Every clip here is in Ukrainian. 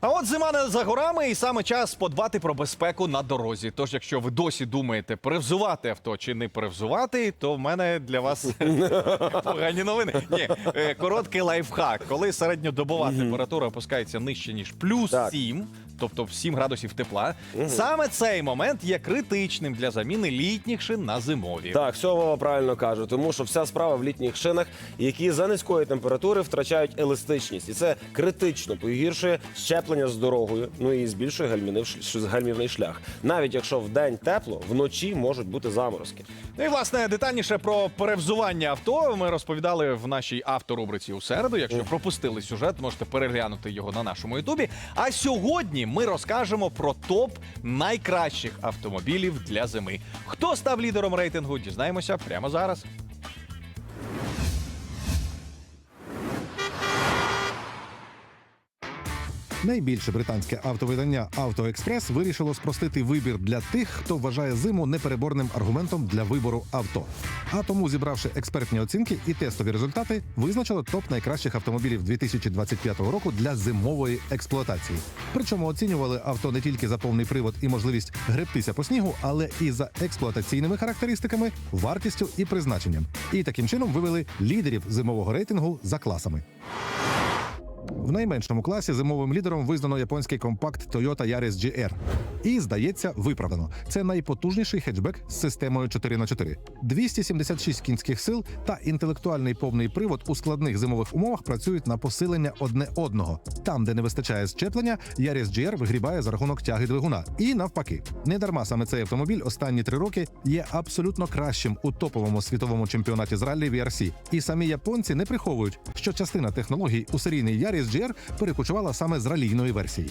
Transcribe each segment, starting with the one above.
А от зима не за горами, і саме час подбати про безпеку на дорозі. Тож, якщо ви досі думаєте, перевзувати авто чи не перевзувати, то в мене для вас погані новини. Ні, е, короткий лайфхак. Коли середньодобова температура опускається нижче ніж плюс Так. 7, тобто в 7 градусів тепла, саме цей момент є критичним для заміни літніх шин на зимові. Так, все Вова правильно каже, тому що вся справа в літніх шинах, які за низької температури втрачають еластичність, і це критично погіршує щеплення з дорогою, ну і збільшує гальмівний, гальмівний шлях. Навіть якщо в день тепло, вночі можуть бути заморозки. Ну і власне детальніше про перевзування авто ми розповідали в нашій авторубриці у середу. Якщо пропустили сюжет, можете переглянути його на нашому ютубі. А сьогодні ми розкажемо про топ найкращих автомобілів для зими. Хто став лідером рейтингу? Дізнаємося прямо зараз. Найбільше британське автовидання «Автоекспрес» вирішило спростити вибір для тих, хто вважає зиму непереборним аргументом для вибору авто. А тому, зібравши експертні оцінки і тестові результати, визначило топ найкращих автомобілів 2025 року для зимової експлуатації. Причому оцінювали авто не тільки за повний привод і можливість гребтися по снігу, але і за експлуатаційними характеристиками, вартістю і призначенням. І таким чином вивели лідерів зимового рейтингу за класами. В найменшому класі зимовим лідером визнано японський компакт Toyota Yaris GR. І, здається, виправдано. Це найпотужніший хетчбек з системою 4х4. 276 кінських сил та інтелектуальний повний привод у складних зимових умовах працюють на посилення одне одного. Там, де не вистачає щеплення, Yaris GR вигрібає за рахунок тяги двигуна. І навпаки, недарма саме цей автомобіль останні три роки є абсолютно кращим у топовому світовому чемпіонаті з раллі VRC. І самі японці не приховують, що частина технологій у серійний Yaris GR перекочувала саме з ралійної версії.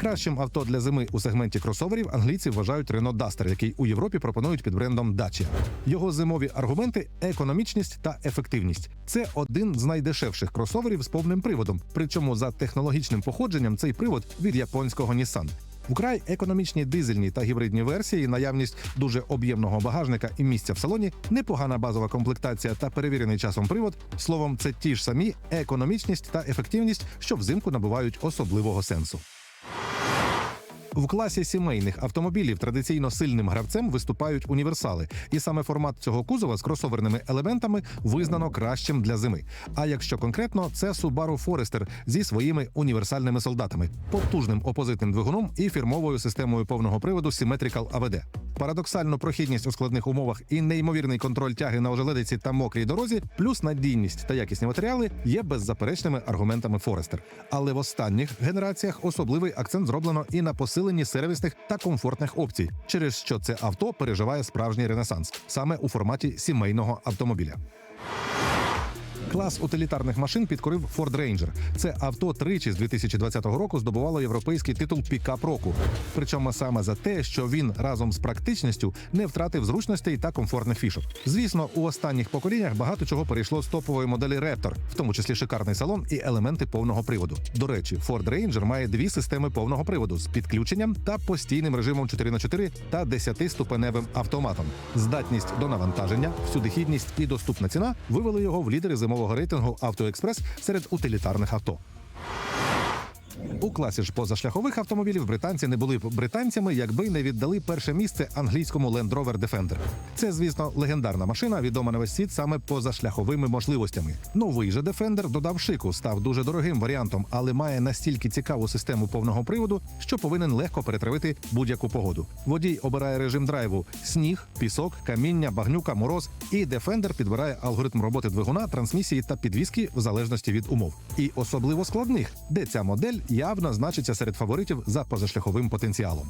Кращим авто для зими у сегменті кросоверів англійці вважають Renault Duster, який у Європі пропонують під брендом Dacia. Його зимові аргументи економічність та ефективність. Це один з найдешевших кросоверів з повним приводом. Причому за технологічним походженням цей привод від японського Nissan. Вкрай економічні дизельні та гібридні версії, наявність дуже об'ємного багажника і місця в салоні, непогана базова комплектація та перевірений часом привод. Словом, це ті ж самі економічність та ефективність, що взимку набувають особливого сенсу. В класі сімейних автомобілів традиційно сильним гравцем виступають універсали, і саме формат цього кузова з кросоверними елементами визнано кращим для зими. А якщо конкретно, це Subaru Forester зі своїми універсальними солдатами, потужним опозитним двигуном і фірмовою системою повного приводу Symmetrical AVD. Парадоксально прохідність у складних умовах і неймовірний контроль тяги на ожеледиці та мокрій дорозі, плюс надійність та якісні матеріали є беззаперечними аргументами Форестер. Але в останніх генераціях особливий акцент зроблено і на посиленні сервісних та комфортних опцій, через що це авто переживає справжній ренесанс саме у форматі сімейного автомобіля. Клас утилітарних машин підкорив Ford Ranger. Це авто тричі з 2020 року здобувало європейський титул пікап року. Причому саме за те, що він разом з практичністю не втратив зручностей та комфортних фішок. Звісно, у останніх поколіннях багато чого перейшло з топової моделі Raptor, в тому числі шикарний салон і елементи повного приводу. До речі, Ford Ranger має дві системи повного приводу з підключенням та постійним режимом 4х4 та 10-ступеневим автоматом. Здатність до навантаження, всюдихідність і доступна ціна вивели його в лідери зимового рейтингу «Автоекспрес» серед утилітарних авто. У класі ж позашляхових автомобілів британці не були б британцями, якби не віддали перше місце англійському Land Rover Defender. Це, звісно, легендарна машина, відома на весь світ саме позашляховими можливостями. Новий же Defender додав шику, став дуже дорогим варіантом, але має настільки цікаву систему повного приводу, що повинен легко перетравити будь-яку погоду. Водій обирає режим драйву: сніг, пісок, каміння, багнюка, мороз. І Defender підбирає алгоритм роботи двигуна, трансмісії та підвіски в залежності від умов. І особливо складних, де ця модель явно значиться серед фаворитів за позашляховим потенціалом.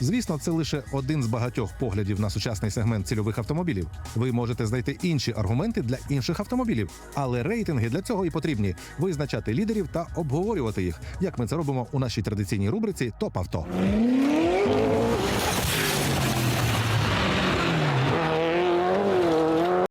Звісно, це лише один з багатьох поглядів на сучасний сегмент цільових автомобілів. Ви можете знайти інші аргументи для інших автомобілів, але рейтинги для цього і потрібні визначати лідерів та обговорювати їх, як ми це робимо у нашій традиційній рубриці Топ авто.